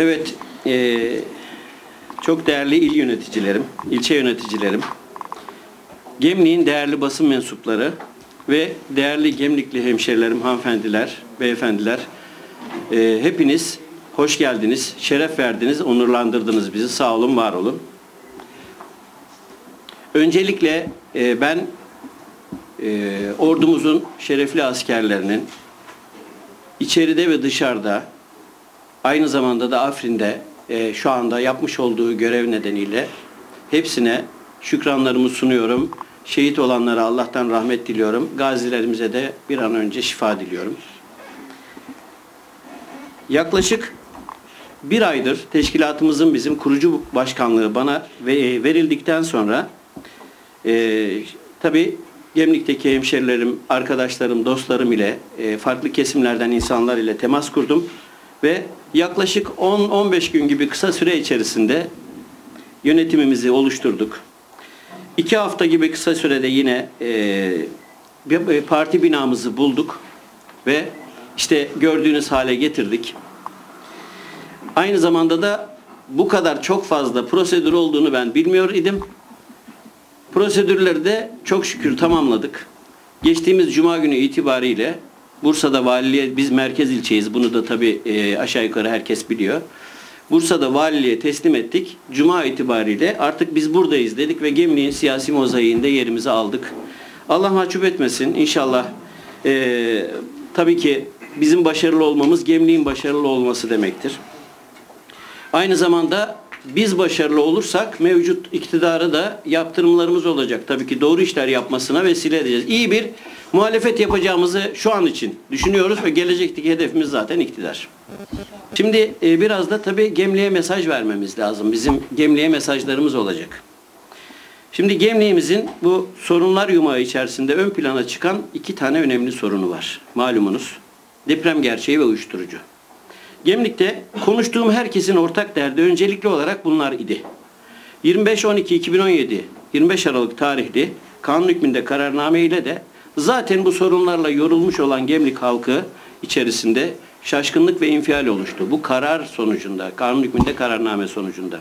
Evet, eee, çok değerli il yöneticilerim, ilçe yöneticilerim, Gemlik'in değerli basın mensupları ve değerli Gemlikli hemşerilerim, hanımefendiler, beyefendiler, eee, hepiniz hoş geldiniz, şeref verdiniz, onurlandırdınız bizi. Sağ olun, var olun. Öncelikle eee, ben eee, ordumuzun şerefli askerlerinin içeride ve dışarıda aynı zamanda da Afrin'de e, şu anda yapmış olduğu görev nedeniyle hepsine şükranlarımı sunuyorum. Şehit olanlara Allah'tan rahmet diliyorum. Gazilerimize de bir an önce şifa diliyorum. Yaklaşık bir aydır teşkilatımızın bizim kurucu başkanlığı bana ve- verildikten sonra e, tabii Gemlik'teki hemşerilerim, arkadaşlarım, dostlarım ile e, farklı kesimlerden insanlar ile temas kurdum ve yaklaşık 10-15 gün gibi kısa süre içerisinde yönetimimizi oluşturduk. İki hafta gibi kısa sürede yine e, bir parti binamızı bulduk ve işte gördüğünüz hale getirdik. Aynı zamanda da bu kadar çok fazla prosedür olduğunu ben bilmiyor idim. Prosedürleri de çok şükür tamamladık. Geçtiğimiz cuma günü itibariyle Bursa'da valiliğe, biz merkez ilçeyiz. Bunu da tabii e, aşağı yukarı herkes biliyor. Bursa'da valiliğe teslim ettik. Cuma itibariyle artık biz buradayız dedik ve Gemliğin siyasi mozaiğinde yerimizi aldık. Allah mahcup etmesin. İnşallah e, tabii ki bizim başarılı olmamız Gemliğin başarılı olması demektir. Aynı zamanda biz başarılı olursak mevcut iktidara da yaptırımlarımız olacak. Tabii ki doğru işler yapmasına vesile edeceğiz. İyi bir muhalefet yapacağımızı şu an için düşünüyoruz ve gelecekteki hedefimiz zaten iktidar. Şimdi e, biraz da tabii Gemli'ye mesaj vermemiz lazım. Bizim Gemli'ye mesajlarımız olacak. Şimdi Gemliğimizin bu sorunlar yumağı içerisinde ön plana çıkan iki tane önemli sorunu var. Malumunuz deprem gerçeği ve uyuşturucu. Gemlik'te konuştuğum herkesin ortak derdi öncelikli olarak bunlar idi. 25-12-2017 25 Aralık tarihli kanun hükmünde kararname ile de zaten bu sorunlarla yorulmuş olan Gemlik halkı içerisinde şaşkınlık ve infial oluştu. Bu karar sonucunda, kanun hükmünde kararname sonucunda.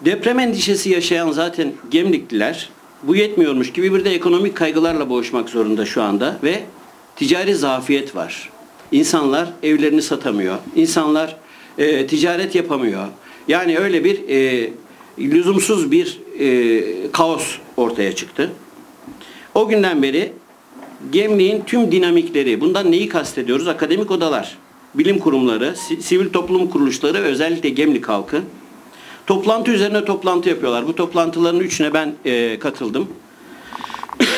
Deprem endişesi yaşayan zaten Gemlikliler bu yetmiyormuş gibi bir de ekonomik kaygılarla boğuşmak zorunda şu anda ve ticari zafiyet var. İnsanlar evlerini satamıyor. İnsanlar e, ticaret yapamıyor. Yani öyle bir e, lüzumsuz bir e, kaos ortaya çıktı. O günden beri Gemliğin tüm dinamikleri, bundan neyi kastediyoruz? Akademik odalar, bilim kurumları, si- sivil toplum kuruluşları özellikle Gemlik halkı toplantı üzerine toplantı yapıyorlar. Bu toplantıların üçüne ben e, katıldım.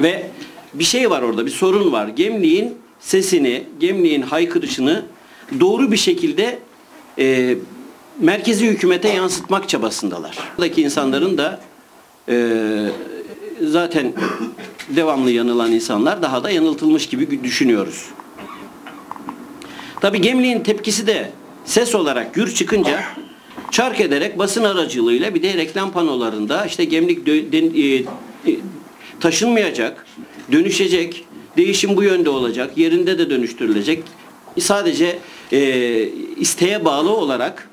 Ve bir şey var orada, bir sorun var. Gemliğin sesini, Gemliğin haykırışını doğru bir şekilde e, merkezi hükümete yansıtmak çabasındalar. Buradaki insanların da e, zaten devamlı yanılan insanlar daha da yanıltılmış gibi düşünüyoruz. Tabii Gemliğin tepkisi de ses olarak gür çıkınca çark ederek basın aracılığıyla bir de reklam panolarında işte Gemlik e, e, taşınmayacak, dönüşecek, değişim bu yönde olacak, yerinde de dönüştürülecek. Sadece e, isteğe bağlı olarak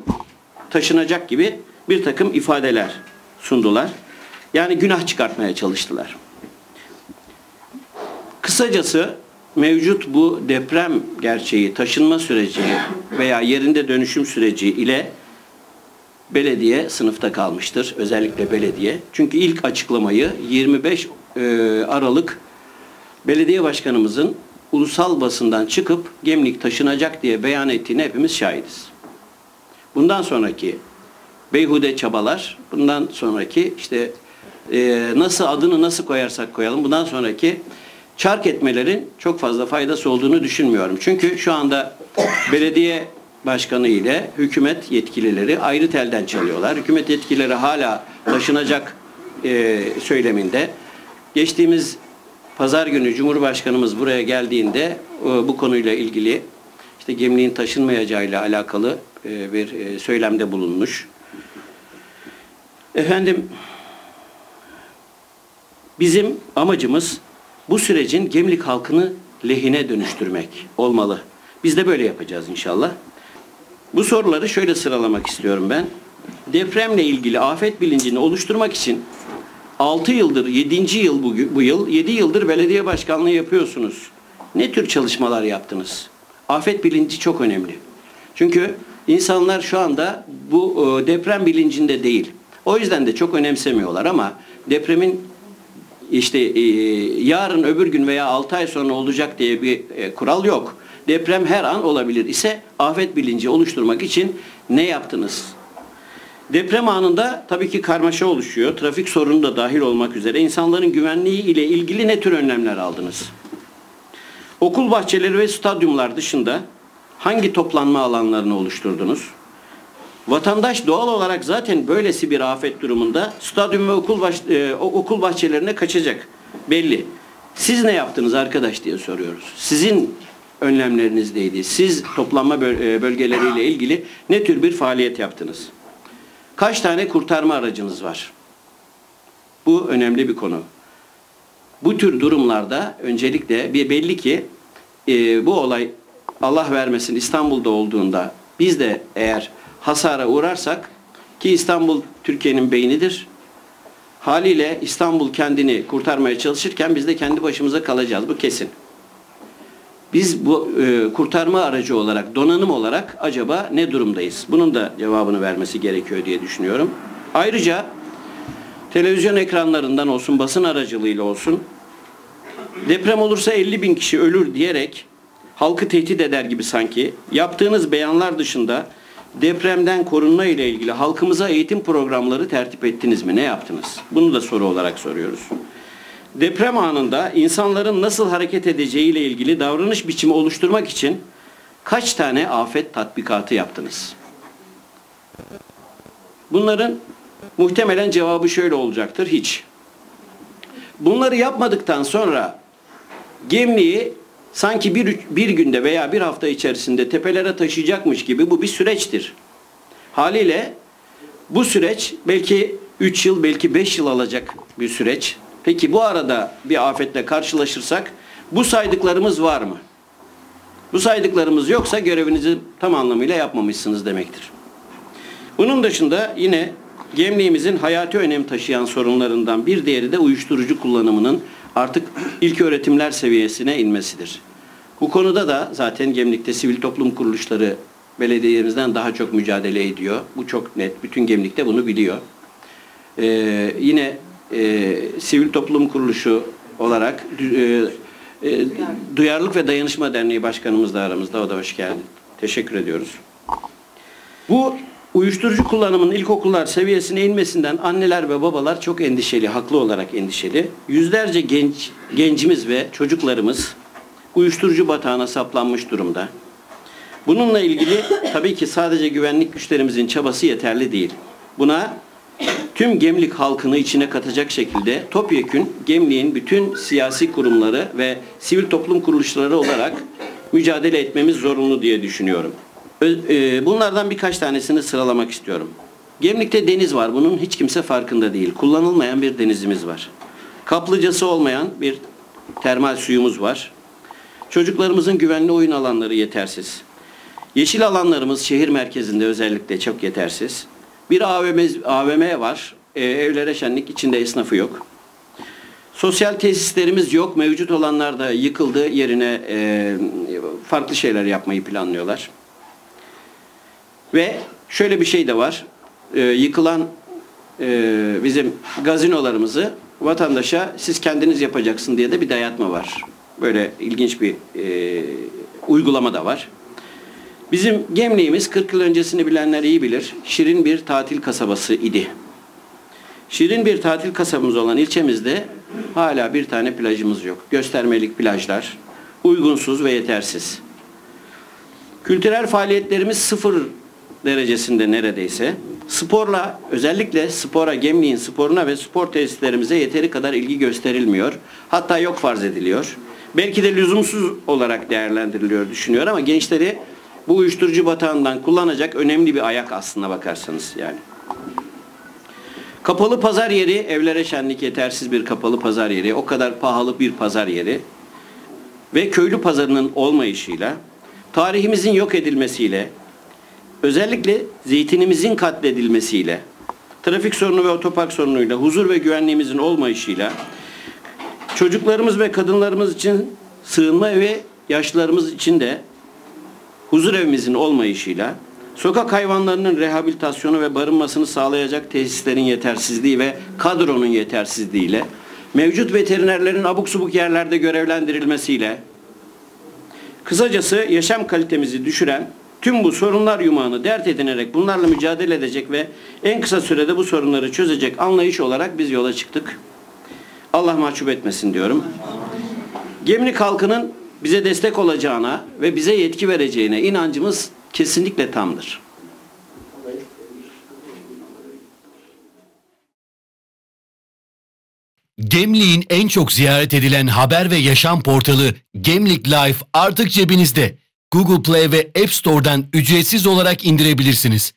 taşınacak gibi bir takım ifadeler sundular. Yani günah çıkartmaya çalıştılar. Kısacası mevcut bu deprem gerçeği, taşınma süreci veya yerinde dönüşüm süreci ile belediye sınıfta kalmıştır. Özellikle belediye. Çünkü ilk açıklamayı 25 e, Aralık belediye başkanımızın ulusal basından çıkıp Gemlik taşınacak diye beyan ettiğine hepimiz şahidiz. Bundan sonraki beyhude çabalar, bundan sonraki işte e, nasıl adını nasıl koyarsak koyalım, bundan sonraki çark etmelerin çok fazla faydası olduğunu düşünmüyorum. Çünkü şu anda belediye başkanı ile hükümet yetkilileri ayrı telden çalıyorlar. Hükümet yetkilileri hala taşınacak e, söyleminde. Geçtiğimiz pazar günü Cumhurbaşkanımız buraya geldiğinde e, bu konuyla ilgili işte gemliğin taşınmayacağıyla alakalı e, bir söylemde bulunmuş. Efendim bizim amacımız bu sürecin Gemlik halkını lehine dönüştürmek olmalı. Biz de böyle yapacağız inşallah. Bu soruları şöyle sıralamak istiyorum ben. Depremle ilgili afet bilincini oluşturmak için 6 yıldır, 7. yıl bu, bu yıl, 7 yıldır belediye başkanlığı yapıyorsunuz. Ne tür çalışmalar yaptınız? Afet bilinci çok önemli. Çünkü insanlar şu anda bu deprem bilincinde değil. O yüzden de çok önemsemiyorlar ama depremin işte e, yarın öbür gün veya 6 ay sonra olacak diye bir e, kural yok. Deprem her an olabilir ise afet bilinci oluşturmak için ne yaptınız? Deprem anında tabii ki karmaşa oluşuyor. Trafik sorunu da dahil olmak üzere insanların güvenliği ile ilgili ne tür önlemler aldınız? Okul bahçeleri ve stadyumlar dışında hangi toplanma alanlarını oluşturdunuz? Vatandaş doğal olarak zaten böylesi bir afet durumunda stadyum ve okul baş, e, okul bahçelerine kaçacak. Belli. Siz ne yaptınız arkadaş diye soruyoruz. Sizin önlemleriniz neydi? Siz toplanma e, bölgeleriyle ilgili ne tür bir faaliyet yaptınız? Kaç tane kurtarma aracınız var? Bu önemli bir konu. Bu tür durumlarda öncelikle bir belli ki e, bu olay Allah vermesin İstanbul'da olduğunda biz de eğer hasara uğrarsak ki İstanbul Türkiye'nin beynidir. Haliyle İstanbul kendini kurtarmaya çalışırken biz de kendi başımıza kalacağız. Bu kesin. Biz bu e, kurtarma aracı olarak, donanım olarak acaba ne durumdayız? Bunun da cevabını vermesi gerekiyor diye düşünüyorum. Ayrıca televizyon ekranlarından olsun, basın aracılığıyla olsun deprem olursa 50 bin kişi ölür diyerek halkı tehdit eder gibi sanki yaptığınız beyanlar dışında depremden korunma ile ilgili halkımıza eğitim programları tertip ettiniz mi? Ne yaptınız? Bunu da soru olarak soruyoruz. Deprem anında insanların nasıl hareket edeceği ile ilgili davranış biçimi oluşturmak için kaç tane afet tatbikatı yaptınız? Bunların muhtemelen cevabı şöyle olacaktır. Hiç. Bunları yapmadıktan sonra Gemliği sanki bir, bir günde veya bir hafta içerisinde tepelere taşıyacakmış gibi bu bir süreçtir. Haliyle bu süreç belki 3 yıl belki 5 yıl alacak bir süreç. Peki bu arada bir afetle karşılaşırsak bu saydıklarımız var mı? Bu saydıklarımız yoksa görevinizi tam anlamıyla yapmamışsınız demektir. Bunun dışında yine gemliğimizin hayati önem taşıyan sorunlarından bir diğeri de uyuşturucu kullanımının artık ilk öğretimler seviyesine inmesidir. Bu konuda da zaten Gemlik'te sivil toplum kuruluşları belediyemizden daha çok mücadele ediyor. Bu çok net. Bütün Gemlik'te bunu biliyor. Ee, yine e, sivil toplum kuruluşu olarak e, e, Duyarlılık ve Dayanışma Derneği Başkanımız da aramızda. O da hoş geldi. Teşekkür ediyoruz. Bu uyuşturucu kullanımının ilkokullar seviyesine inmesinden anneler ve babalar çok endişeli, haklı olarak endişeli. Yüzlerce genç gencimiz ve çocuklarımız uyuşturucu batağına saplanmış durumda. Bununla ilgili tabii ki sadece güvenlik güçlerimizin çabası yeterli değil. Buna tüm Gemlik halkını içine katacak şekilde topyekün Gemlik'in bütün siyasi kurumları ve sivil toplum kuruluşları olarak mücadele etmemiz zorunlu diye düşünüyorum. E, bunlardan birkaç tanesini sıralamak istiyorum. Gemlik'te deniz var. Bunun hiç kimse farkında değil. Kullanılmayan bir denizimiz var. Kaplıcası olmayan bir termal suyumuz var. Çocuklarımızın güvenli oyun alanları yetersiz. Yeşil alanlarımız şehir merkezinde özellikle çok yetersiz. Bir AVM, AVM var. E, evlere şenlik içinde esnafı yok. Sosyal tesislerimiz yok. Mevcut olanlar da yıkıldı. Yerine e, farklı şeyler yapmayı planlıyorlar. Ve şöyle bir şey de var. E, yıkılan e, bizim gazinolarımızı vatandaşa siz kendiniz yapacaksın diye de bir dayatma var. Böyle ilginç bir e, uygulama da var. Bizim Gemliğimiz 40 yıl öncesini bilenler iyi bilir. Şirin bir tatil kasabası idi. Şirin bir tatil kasabamız olan ilçemizde hala bir tane plajımız yok. Göstermelik plajlar, uygunsuz ve yetersiz. Kültürel faaliyetlerimiz sıfır derecesinde neredeyse. Sporla, özellikle spora, Gemliğin sporuna ve spor tesislerimize yeteri kadar ilgi gösterilmiyor. Hatta yok farz ediliyor. Belki de lüzumsuz olarak değerlendiriliyor düşünüyor ama gençleri bu uyuşturucu batağından kullanacak önemli bir ayak aslına bakarsanız yani. Kapalı pazar yeri, evlere şenlik yetersiz bir kapalı pazar yeri, o kadar pahalı bir pazar yeri ve köylü pazarının olmayışıyla tarihimizin yok edilmesiyle, özellikle zeytinimizin katledilmesiyle, trafik sorunu ve otopark sorunuyla, huzur ve güvenliğimizin olmayışıyla, çocuklarımız ve kadınlarımız için sığınma ve yaşlılarımız için de huzur evimizin olmayışıyla, sokak hayvanlarının rehabilitasyonu ve barınmasını sağlayacak tesislerin yetersizliği ve kadronun yetersizliğiyle, mevcut veterinerlerin abuk subuk yerlerde görevlendirilmesiyle, kısacası yaşam kalitemizi düşüren tüm bu sorunlar yumağını dert edinerek bunlarla mücadele edecek ve en kısa sürede bu sorunları çözecek anlayış olarak biz yola çıktık. Allah mahcup etmesin diyorum. Gemlik halkının bize destek olacağına ve bize yetki vereceğine inancımız kesinlikle tamdır. Gemlik'in en çok ziyaret edilen haber ve yaşam portalı Gemlik Life artık cebinizde. Google Play ve App Store'dan ücretsiz olarak indirebilirsiniz.